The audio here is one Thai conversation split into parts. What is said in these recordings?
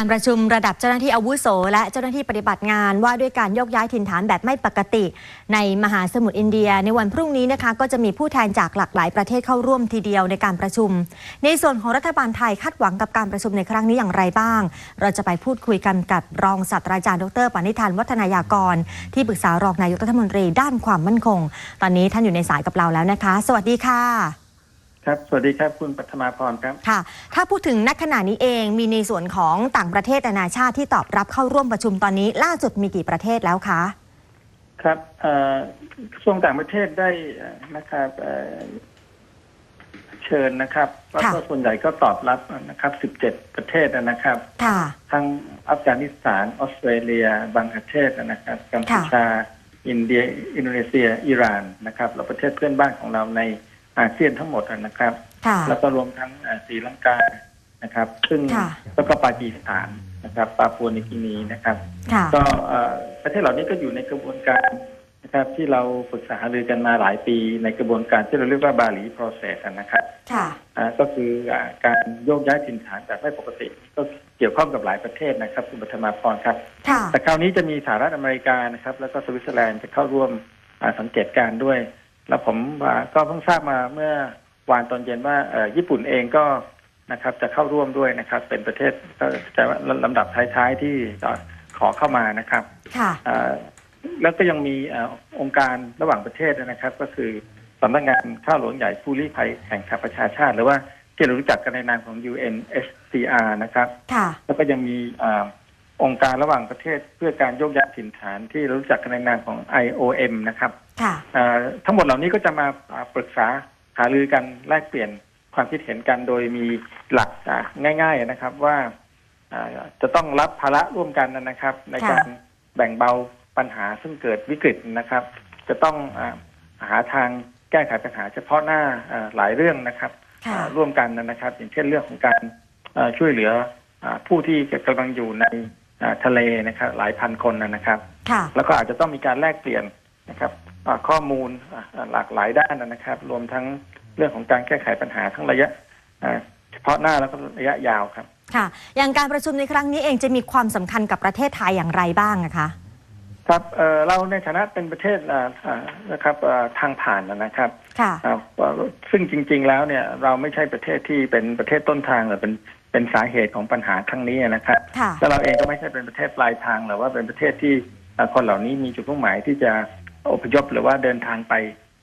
การประชุมระดับเจ้าหน้าที่อาวุโส และเจ้าหน้าที่ปฏิบัติงานว่าด้วยการโยกย้ายถิ่นฐานแบบไม่ปกติ ในมหาสมุทรอินเดีย ในวันพรุ่งนี้นะคะก็จะมีผู้แทนจากหลากหลายประเทศเข้าร่วมทีเดียวในการประชุม ในส่วนของรัฐบาลไทยคาดหวังกับการประชุมในครั้งนี้อย่างไรบ้าง เราจะไปพูดคุยกันกับรองศาสตราจารย์ดรปณิธานวัฒนายากร ที่ปรึกษารองนายกรัฐมนตรีด้านความมั่นคง ตอนนี้ท่านอยู่ในสายกับเราแล้วนะคะ สวัสดีค่ะ ครับ สวัสดีครับ คุณปัทมาพรครับ ค่ะ ถ้าพูดถึงนักขณะนี้เองมีในส่วนของต่างประเทศนานาชาติที่ตอบรับเข้าร่วมประชุมตอนนี้ ล่าสุดมีกี่ประเทศแล้วคะ ครับเอ่อกระทรวงต่างประเทศได้เอ่อนะครับเอ่อเชิญนะครับแล้วก็ค่ะส่วนใหญ่ก็ตอบรับนะครับ 17 ประเทศนะครับค่ะทั้งอัฟกานิสถาน ออสเตรเลีย บังกลาเทศนะครับ กัมพูชา อินเดีย อินโดนีเซีย อิหร่านนะครับ แล้วประเทศเพื่อนบ้านของเราใน อาเซียนทั้งหมดนะครับ ค่ะแล้วก็รวมทั้งเอ่อศรีลังกานะครับ ซึ่งค่ะแล้วก็ปากีสถานนะครับปาปัวนิวกินีนะครับ ค่ะ ก็เอ่อประเทศเหล่านี้ก็อยู่ในกระบวนการนะครับ ที่เราปรึกษาหารือกันมาหลายปีในกระบวนการที่เราเรียกว่าบาหลี process อะนะครับ ค่ะ อ่าก็คืออ่าการโยกย้ายถิ่นฐานแบบไม่ปกติ ก็เกี่ยวข้องกับหลายประเทศนะครับ คุณปัทมาพรครับ ค่ะ แต่คราวนี้จะมีสหรัฐอเมริกานะครับ แล้วก็สวิตเซอร์แลนด์จะเข้าร่วมอ่าสังเกตการณ์ด้วย แล้วผมอ่าก็เพิ่งทราบมาเมื่อวานตอนเย็นว่าเอ่อญี่ปุ่นเองก็นะครับ จะเข้าร่วมด้วยนะครับ เป็นประเทศก็จะลำดับท้ายๆที่จะขอเข้ามานะครับค่ะอ่าแล้วก็ยังมีอาองค์การระหว่างประเทศนะครับ ก็คือสำนักงานข้าวหลวงใหญ่ผู้ลี้ภัยแห่งสหประชาชาติ หรือว่าที่เรารู้จักกันในนามของ UNSCR นะครับค่ะแล้วก็ยังมีอาองค์การระหว่างประเทศเพื่อการโยกย้ายถิ่นฐานที่เรารู้จักกันในนามของ IOM นะครับ ค่ะอ่าทั้งหมดเหล่านี้ก็จะมาอ่าปรึกษาหารือกันแลกเปลี่ยนความคิดเห็นกันโดยมีหลักอ่าง่าย ๆนะครับว่าอ่าจะต้องรับภาระร่วมกันนะครับ ในการแบ่งเบาปัญหาซึ่งเกิดวิกฤตนะครับ จะต้องอาหาทางแก้ไขปัญหาเฉพาะหน้าอ่าหลายเรื่องนะครับค่ะอ่าร่วมกันนะครับ อย่างเช่นเรื่องของการอ่าช่วยเหลืออาผู้ที่กำลังอยู่ในอ่าทะเลนะครับ หลายพันคนนะครับค่ะแล้วก็อาจจะต้องมีการแลกเปลี่ยนนะครับอ่า ข้อมูลอ่าหลากหลายด้านนะครับ รวมทั้งเรื่องของการแก้ไขปัญหาทั้งระยะอ่าเฉพาะหน้าแล้วก็ระยะยาวครับ ค่ะ อย่างการประชุมในครั้งนี้เองจะมีความสำคัญกับประเทศไทยอย่างไรบ้างนะคะครับเอ่อเราในฐานะเป็นประเทศอ่าอ่านะครับอ่าทางผ่านนะครับค่ะอ่าซึ่งจริง ๆ แล้วเนี่ยเราไม่ใช่ประเทศที่เป็นประเทศต้นทางหรือเป็นเป็นสาเหตุของปัญหาครั้งนี้นะครับค่ะแล้วเราเองก็ไม่ใช่เป็นประเทศปลายทางหรือว่าเป็นประเทศที่เอ่อคนเหล่านี้มีจุดมุ่งหมายที่จะ อพยพหรือว่าเดินทางไป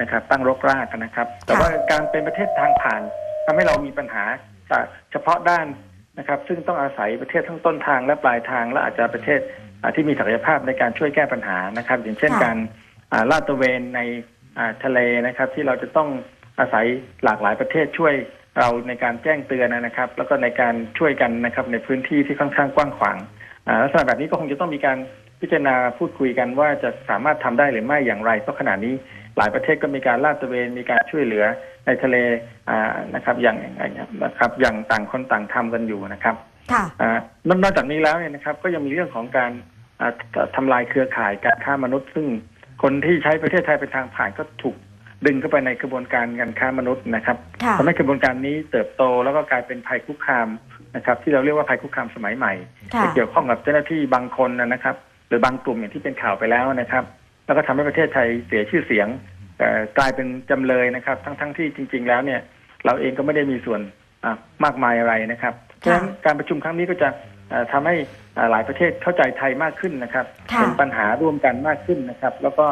นะครับ ตั้งรกรากนะครับ แต่ว่าการเป็นประเทศทางผ่านทำให้เรามีปัญหาจากเฉพาะด้านนะครับ ซึ่งต้องอาศัยประเทศทั้งต้นทางและปลายทาง และอาจจะประเทศอ่าที่มีศักยภาพในการช่วยแก้ปัญหานะครับ อย่างเช่นค่ะการอ่าลาดตระเวนในอ่าทะเลนะครับ ที่เราจะต้องอาศัยหลากหลายประเทศช่วยเราในการแจ้งเตือนนะครับ แล้วก็ในการช่วยกันนะครับในพื้นที่ที่ค่อนข้างกว้างขวางอ่าลักษณะแบบนี้ก็คงจะต้องมีการ พิจารณาพูดคุยกันว่าจะสามารถทำได้หรือไม่อย่างไรเพราะขณะนี้หลายประเทศก็มีการลาดตระเวนมีการช่วยเหลือในทะเลอ่านะครับอย่างนะครับอย่างต่างคนต่างทำกันอยู่นะครับค่ะอ่านอกจากนี้แล้วเนี่ยนะครับ ก็ยังมีเรื่องของการอ่าทำลายเครือข่ายการค้ามนุษย์ ซึ่งคนที่ใช้ประเทศไทยเป็นทางผ่านก็ถูกดึงเข้าไปในกระบวนการการค้ามนุษย์นะครับค่ะทำให้กระบวนการนี้เติบโตแล้วก็กลายเป็นภัยคุกคามนะครับ ที่เราเรียกว่าภัยคุกคามสมัยใหม่ค่ะจะเกี่ยวข้องกับเจ้าหน้าที่บางคนนะครับ หรือบางกลุ่มอย่างที่เป็นข่าวไปแล้วนะครับ แล้วก็ทำให้ประเทศไทยเสียชื่อเสียงเอ่อกลายเป็นจำเลยนะครับ ทั้งๆทที่จริง ๆ แล้วเนี่ย เราเองก็ไม่ได้มีส่วนอ่ามากมายอะไรนะครับเพราะฉะนั้นการประชุมครั้งนี้ก็จะเอ่อทำให้อ่าหลายประเทศเข้าใจไทยมากขึ้นนะครับค่ะเป็นปัญหาร่วมกันมากขึ้นนะครับ แล้วก็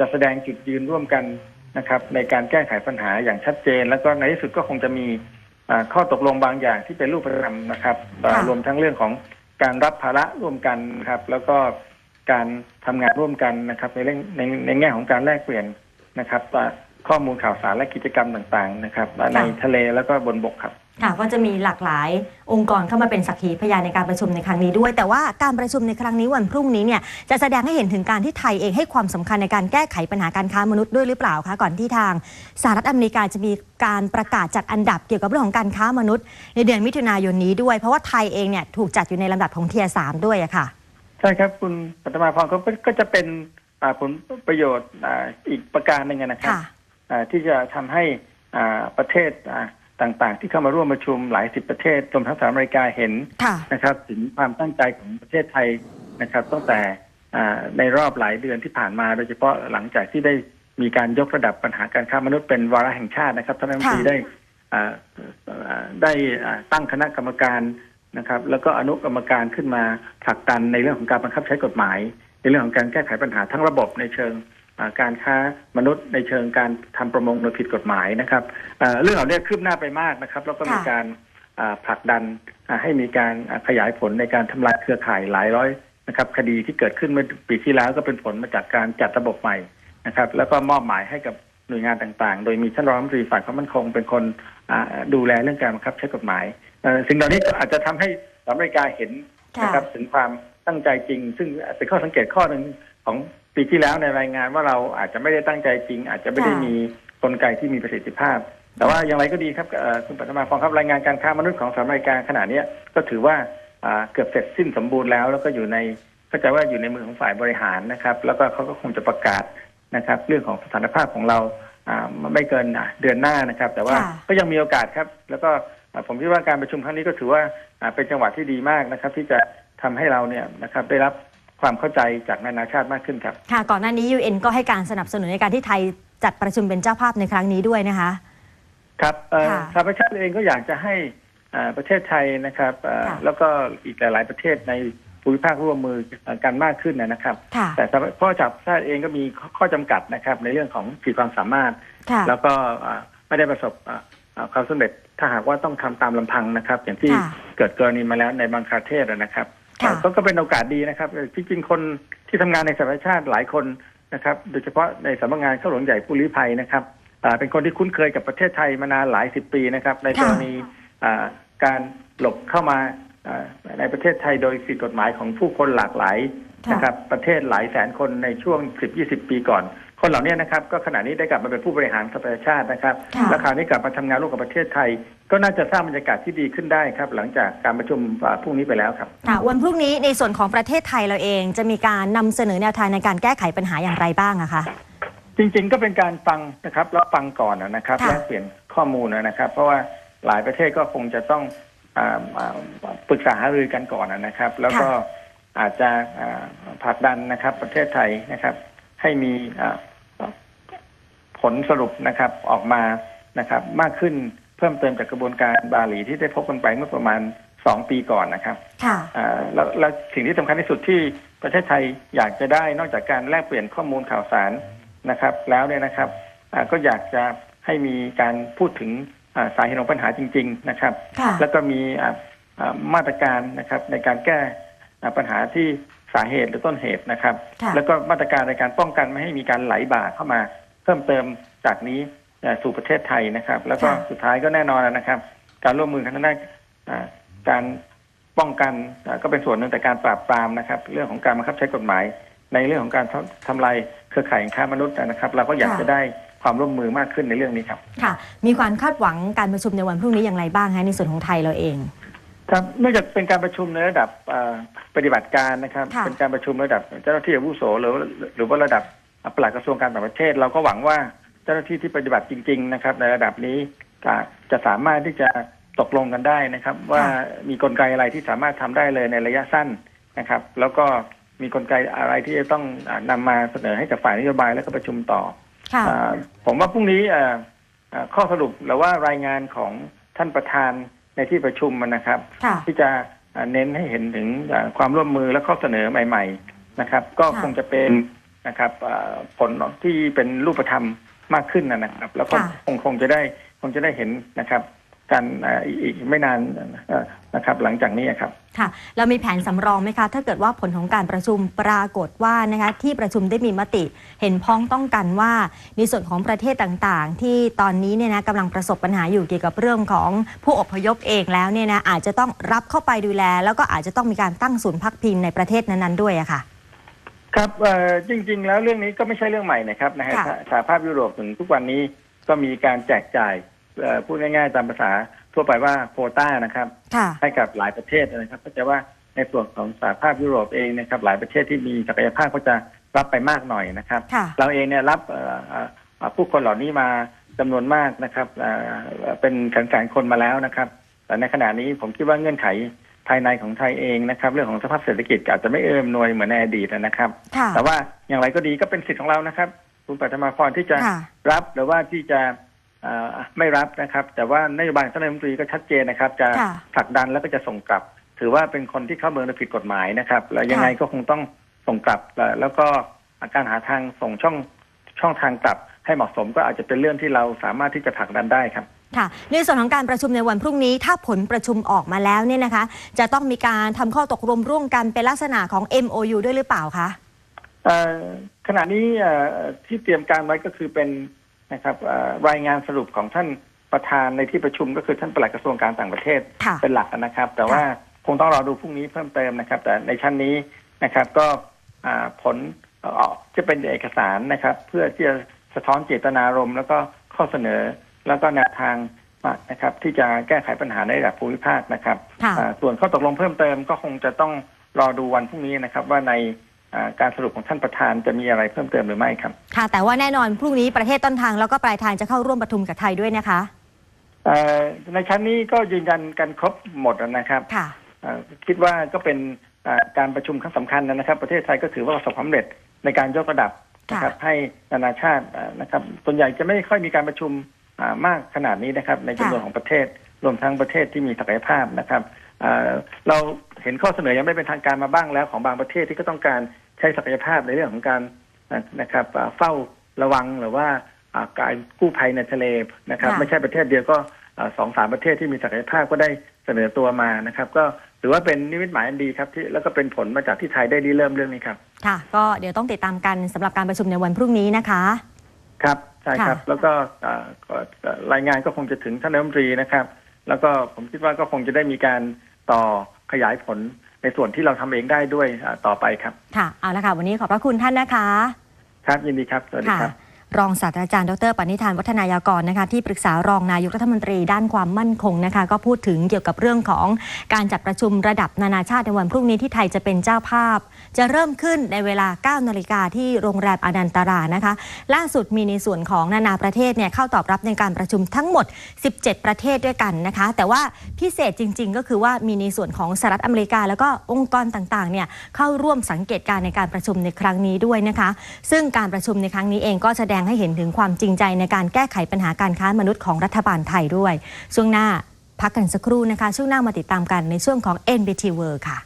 จะแสดงจุดยืนร่วมกันนะครับ ในการแก้ไขปัญหาอย่างชัดเจน แล้วก็ในที่สุดก็คงจะมีอ่าข้อตกลงบางอย่างที่เป็นรูปธรรมนะครับอ่าค่ะรวมทั้งเรื่องของ การรับภาระร่วมกันครับ แล้วก็การทำงานร่วมกันนะครับ ในเรื่องในในแง่ของการแลกเปลี่ยนนะครับข้อมูลข่าวสารและกิจกรรมต่างๆนะครับ ในทะเลแล้วก็บนบกครับ ค่ะก็จะมีหลากหลายองค์กรเข้ามาเป็นสักขีพยานในการประชุมในครั้งนี้ด้วย แต่ว่าการประชุมในครั้งนี้วันพรุ่งนี้เนี่ยจะแสดงให้เห็นถึงการที่ไทยเองให้ความสำคัญในการแก้ไขปัญหาการค้ามนุษย์ด้วยหรือเปล่าคะก่อนที่ทางสหรัฐอเมริกาจะมีการประกาศจัดอันดับเกี่ยวกับเรื่องของการค้ามนุษย์ ในเดือนมิถุนายนนี้ด้วย เพราะว่าไทยเองเนี่ยถูกจัดอยู่ในลำดับของเทียสามด้วยอะค่ะใช่ครับคุณปัตมาพรก็ก็จะเป็นอ่าผลประโยชน์อ่าอีกประการหนึ่งนะครับค่ะอ่าที่จะทำให้อ่าประเทศอ่า ต่างๆ ที่เข้ามาร่วมประชุมหลายสิบประเทศรวมทั้งสหรัฐอเมริกาเห็นค่ะนะครับ ถึงความตั้งใจของประเทศไทยนะครับ ตั้งแต่อ่าในรอบหลายเดือนที่ผ่านมา โดยเฉพาะหลังจากที่ได้มีการยกระดับปัญหาการค้ามนุษย์เป็นวาระแห่งชาตินะครับท่านรัฐมนตรีค่ะได้อ่าอ่าได้อ่าตั้งคณะกรรมการนะครับ แล้วก็อนุกรรมการขึ้นมาผลักดันในเรื่องของการบังคับใช้กฎหมาย ในเรื่องของการแก้ไขปัญหาทั้งระบบในเชิงอ่า การค้ามนุษย์ในเชิงการทำประมงโดยผิดกฎหมายนะครับเอ่อเรื่องเหล่านี้คืบหน้าไปมากนะครับ แล้วก็มีค่ะการอ่าผลักดันอ่าให้มีการอ่าขยายผลในการทำลายเครือข่ายหลายร้อยนะครับคดีที่เกิดขึ้นเมื่อปีที่แล้วก็เป็นผลมาจากการจัดระบบใหม่นะครับ แล้วก็มอบหมายให้กับหน่วยงานต่างๆ โดยมีท่านรองรัฐมนตรีฝ่ายความมั่นคงเป็นคนอ่าดูแลเรื่องการบังคับใช้กฎหมายเอ่อสิ่งเหล่านี้ก็อาจจะทำให้สหรัฐอเมริกาเห็นค่ะนะครับถึงความตั้งใจจริง ซึ่งเป็นข้อสังเกตข้อหนึ่งของ ปีที่แล้วในรายงานว่าเราอาจจะไม่ได้ตั้งใจจริง อาจจะไม่ได้ค่ะมีกลไกที่มีประสิทธิภาพ แต่ว่าอย่างไรก็ดีครับเอ่อคุณปัตมาฟองครับรายงานการค้ามนุษย์ของสหรัฐอเมริกาขณะเนี้ยก็ถือว่าอ่าเกือบเสร็จสิ้นสมบูรณ์แล้ว แล้วก็อยู่ในเข้าใจว่าอยู่ในมือของฝ่ายบริหารนะครับ แล้วก็เขาก็คงจะประกาศนะครับ เรื่องของสถานภาพของเราอ่าไม่เกินอะเดือนหน้านะครับ แต่ว่าค่ะก็ยังมีโอกาสครับ แล้วก็อ่าผมคิดว่าการประชุมครั้งนี้ก็ถือว่าอ่าเป็นจังหวะที่ดีมากนะครับ ที่จะทำให้เราเนี่ยนะครับได้รับ ความเข้าใจจากนานาชาติมากขึ้นครับ ค่ะ ก่อนหน้านี้ UN ก็ให้การสนับสนุนในการที่ไทยจัดประชุมเป็นเจ้าภาพในครั้งนี้ด้วยนะคะ ครับเอ่อค่ะสหประชาชาติเองก็อยากจะให้อ่าประเทศไทยนะครับเอ่อค่ะแล้วก็อีกหลาย ๆ ประเทศในภูมิภาคร่วมมือกันมากขึ้นนะครับค่ะแต่สหเพราะจากประชาชาติเองก็มีข้อจำกัดนะครับ ในเรื่องของขีดความสามารถค่ะแล้วก็อ่าไม่ได้ประสบอ่าอ่าความสำเร็จถ้าหากว่าต้องทำตามลำพังนะครับ อย่างที่ค่ะเกิดกรณีมาแล้วในบางประเทศนะครับค่ะ ก็ก็เป็นโอกาสดีนะครับที่จริงๆคนที่ทำงานในสหประชาชาติหลายคนนะครับ โดยเฉพาะในสำนักงานข้าหลวงใหญ่ผู้ลี้ภัยนะครับอ่าเป็นคนที่คุ้นเคยกับประเทศไทยมานานหลายสิบปีนะครับ ในกรณีอ่าการหลบเข้ามาอ่าในประเทศไทยโดยผิดกฎหมายของผู้คนหลากหลายค่ะนะครับ ประเทศหลายแสนคนในช่วง 10-20 ปีก่อน คนเหล่านี้นะครับก็ขณะนี้ได้กลับมาเป็นผู้บริหารสหประชาชาตินะครับค่ะและคราวนี้กลับมาทำงานร่วมกับประเทศไทย ก็น่าจะสร้างบรรยากาศที่ดีขึ้นได้ครับ หลังจากการประชุมอ่าพรุ่งนี้ไปแล้วครับค่ะวันพรุ่งนี้ในส่วนของประเทศไทยเราเอง จะมีการนำเสนอแนวทางในการแก้ไขปัญหาอย่างไรบ้างอะคะจริงๆก็เป็นการฟังนะครับแล้วฟังก่อนนะครับค่ะแลกเปลี่ยนข้อมูลนะครับ เพราะว่าหลายประเทศก็คงจะต้องอ่าอ่าปรึกษาหารือกันก่อนนะครับ แล้วก็อาจจะอ่าผลักดันนะครับ ประเทศไทยนะครับ ให้มีอ่าผลสรุปนะครับออกมานะครับ มากขึ้นเพิ่มเติมจากกระบวนการบาหลีที่ได้พบกันไปเมื่อประมาณสองปีก่อนนะครับค่ะอ่าแล้วแล้วสิ่งที่สำคัญที่สุดที่ประเทศไทยอยากจะได้นอกจากการแลกเปลี่ยนข้อมูลข่าวสารนะครับ แล้วเนี่ยนะครับอ่าก็อยากจะให้มีการพูดถึงอ่าสาเหตุของปัญหาจริง ๆ นะครับค่ะแล้วก็มีอ่าอ่ามาตรการนะครับในการแก้อ่าปัญหาที่ สาเหตุหรือต้นเหตุนะครับค่ะแล้วก็มาตรการในการป้องกันไม่ให้มีการไหลบ่าเข้ามา เพิ่มเติมจากนี้เอ่อสู่ประเทศไทยนะครับ แล้วก็ค่ะสุดท้ายก็แน่นอนนะครับ การร่วมมือกันทางด้านอ่าการป้องกันอ่าก็เป็นส่วนหนึ่งแต่การปราบปรามนะครับ เรื่องของการบังคับใช้กฎหมาย ในเรื่องของการทำทำลายเครือข่ายค้ามนุษย์นะครับ เราก็อยากค่ะจะได้ความร่วมมือมากขึ้นในเรื่องนี้ครับ ค่ะ มีความคาดหวังการประชุมในวันพรุ่งนี้อย่างไรบ้างคะในส่วนของไทยเราเอง ครับเนื่องจากเป็นการประชุมในระดับอ่าปฏิบัติการนะครับ ค่ะ เป็นการประชุมระดับเจ้าหน้าที่อาวุโสหรือหรือว่าระดับปลัดกระทรวงการต่างประเทศ เราก็หวังว่าเจ้าหน้าที่ที่ปฏิบัติจริง ๆ นะครับ ในระดับนี้จะจะสามารถที่จะตกลงกันได้นะครับ ว่ามีกลไกอะไรที่สามารถทำได้เลยในระยะสั้นนะครับ แล้วก็มีกลไกอะไรที่จะต้องอานำมาเสนอให้กับฝ่ายนโยบายแล้วก็ประชุมต่อ ค่ะ อ่าผมว่าพรุ่งนี้อ่าอ่าข้อสรุปหรือว่ารายงานของท่านประธาน ในที่ประชุมมันนะครับค่ะที่จะอ่าเน้นให้เห็นถึงอ่าความร่วมมือและข้อเสนอใหม่ ๆนะครับ ก็ค่ะคงจะเป็นนะครับอ่าผลที่เป็นรูปธรรมมากขึ้นนะนะครับ แล้วก็ค่ะคงคงจะได้คงจะได้เห็นนะครับ กันอ่าอีกอีกไม่นานเอ่อนะครับหลังจากนี้ครับค่ะเรามีแผนสำรองไหมคะ ถ้าเกิดว่าผลของการประชุมปรากฏว่านะคะที่ประชุมได้มีมติ เห็นพ้องต้องกันว่าในส่วนของประเทศต่างๆ ที่ตอนนี้เนี่ยนะกำลังประสบปัญหาอยู่เกี่ยวกับเรื่องของผู้อพยพเองแล้วเนี่ยนะอาจจะต้องรับเข้าไปดูแล แล้วก็อาจจะต้องมีการตั้งศูนย์พักพิงในประเทศนั้นๆด้วยอะค่ะครับเอ่อจริง ๆ แล้วเรื่องนี้ก็ไม่ใช่เรื่องใหม่นะครับนะฮะค่ะสหสหภาพยุโรปถึงทุกวันนี้ก็มีการแจกจ่ายเอ่อ พูดง่าย ๆ ตามภาษาทั่วไปว่าโควต้านะครับ ค่ะ ให้กับหลายประเทศนะครับก็จะว่าในส่วนของสหภาพยุโรปเองนะครับ หลายประเทศที่มีศักยภาพก็จะรับไปมากหน่อยนะครับ ค่ะ เราเองเนี่ยรับเอ่อเอ่อเอ่อผู้คนเหล่านี้มาจำนวนมากนะครับอ่าเป็นแสนๆคนมาแล้วนะครับแต่ในขณะนี้ผมคิดว่าเงื่อนไขภายในของไทยเองนะครับ เรื่องของสภาพเศรษฐกิจอาจจะไม่เอื้อมหน่วยเหมือนในอดีตนะครับ ค่ะ แต่ว่าอย่างไรก็ดีก็เป็นสิทธิ์ของเรานะครับ คุณปัทมาพรที่จะค่ะ รับหรือว่าที่จะเอ่อ ไม่รับนะครับ แต่ว่านโยบายของท่านนายกรัฐมนตรีก็ชัดเจนนะครับจะค่ะผลักดันแล้วก็จะส่งกลับ ถือว่าเป็นคนที่เข้าเมืองโดยผิดกฎหมายนะครับ แล้วยังไงก็คงต้องส่งกลับ แล้วแล้วก็การหาทางส่งช่องช่องทางกลับ ให้เหมาะสมก็อาจจะเป็นเรื่องที่เราสามารถที่จะผลักดันได้ครับค่ะในส่วนของการประชุมในวันพรุ่งนี้ ถ้าผลประชุมออกมาแล้วเนี่ยนะคะ จะต้องมีการทำข้อตกลงร่วมกันเป็นลักษณะของ MOU ด้วยหรือเปล่าคะเอ่อขณะนี้เอ่อที่เตรียมการไว้ก็คือเป็น นะครับเอ่อรายงานสรุปของท่านประธานในที่ประชุมก็คือท่านปลัดกระทรวงการต่างประเทศค่ะเป็นหลักนะครับ แต่ว่าคงต้องรอดูพรุ่งนี้เพิ่มเติมนะครับ แต่ในชั้นนี้นะครับก็อ่าผลออกจะเป็นเอกสารนะครับ เพื่อที่จะสะท้อนเจตนารมณ์แล้วก็ข้อเสนอแล้วก็แนวทางนะครับ ที่จะแก้ไขปัญหาในระดับภูมิภาคนะครับค่ะอ่าส่วนข้อตกลงเพิ่มเติมก็คงจะต้องรอดูวันพรุ่งนี้นะครับ ว่าในอ่า การสรุปของท่านประธานจะมีอะไรเพิ่มเติมหรือไม่ครับ ค่ะ แต่ว่าแน่นอนพรุ่งนี้ประเทศต้นทางแล้วก็ปลายทางจะเข้าร่วมประชุมกับไทยด้วยนะคะเอ่อในชั้นนี้ก็ยืนยันกันครบหมดนะครับค่ะเอ่อคิดว่าก็เป็นอ่าการประชุมครั้งสำคัญนะครับ ประเทศไทยก็ถือว่าประสบความสำเร็จในการยกระดับนะครับให้นานาชาติอ่านะครับส่วนใหญ่จะไม่ค่อยมีการประชุมอ่ามากขนาดนี้นะครับ ในจำนวนค่ะของประเทศรวมทั้งประเทศที่มีศักยภาพนะครับอ่าเรา เห็นข้อเสนอยังไม่เป็นทางการมาบ้างแล้วของบางประเทศที่ก็ต้องการใช้ศักยภาพในเรื่องของการอ่านะครับอ่าเฝ้าระวังหรือว่าอ่าการกู้ภัยในทะเลนะครับค่ะไม่ใช่ประเทศเดียวก็อ่าสองสามประเทศที่มีศักยภาพก็ได้เสนอตัวมานะครับ ก็ถือว่าเป็นนิมิตหมายอันดีครับที่แล้วก็เป็นผลมาจากที่ไทยได้ริเริ่มเรื่องนี้ครับค่ะ ก็เดี๋ยวต้องติดตามกันสำหรับการประชุมในวันพรุ่งนี้นะคะ ครับใช่ครับค่ะแล้วก็อ่าก็อ่ารายงานก็คงจะถึงท่านนายกรัฐมนตรีนะครับ แล้วก็ผมคิดว่าก็คงจะได้มีการต่อ ขยายผลในส่วนที่เราทำเองได้ด้วยอ่าต่อไปครับ ค่ะ เอาละค่ะ วันนี้ขอบพระคุณท่านนะคะ ครับยินดีครับ สวัสดีครับ รองศาสตราจารย์ดรปณิธานวัฒนายากรนะคะที่ปรึกษารองนายกรัฐมนตรีด้านความมั่นคงนะคะก็พูดถึงเกี่ยวกับเรื่องของการจัดประชุมระดับนานาชาติในวันพรุ่งนี้ที่ไทยจะเป็นเจ้าภาพ จะเริ่มขึ้นในเวลา 9 นาฬิกาที่โรงแรมอนันตรานะคะ ล่าสุดมีในส่วนของนานาประเทศเนี่ยเข้าตอบรับในการประชุมทั้งหมด 17 ประเทศด้วยกันนะคะ แต่ว่าพิเศษจริง ๆ ก็คือว่ามีในส่วนของสหรัฐอเมริกา แล้วก็องค์กรต่างๆเนี่ยเข้าร่วมสังเกตการณ์ในการประชุมในครั้งนี้ด้วยนะคะ ซึ่งการประชุมในครั้งนี้เองก็แสดงให้เห็นถึงความจริงใจในการแก้ไขปัญหาการค้ามนุษย์ของรัฐบาลไทยด้วย ช่วงหน้าพักกันสักครู่นะคะ ช่วงหน้ามาติดตามกันในช่วงของ NBT World ค่ะ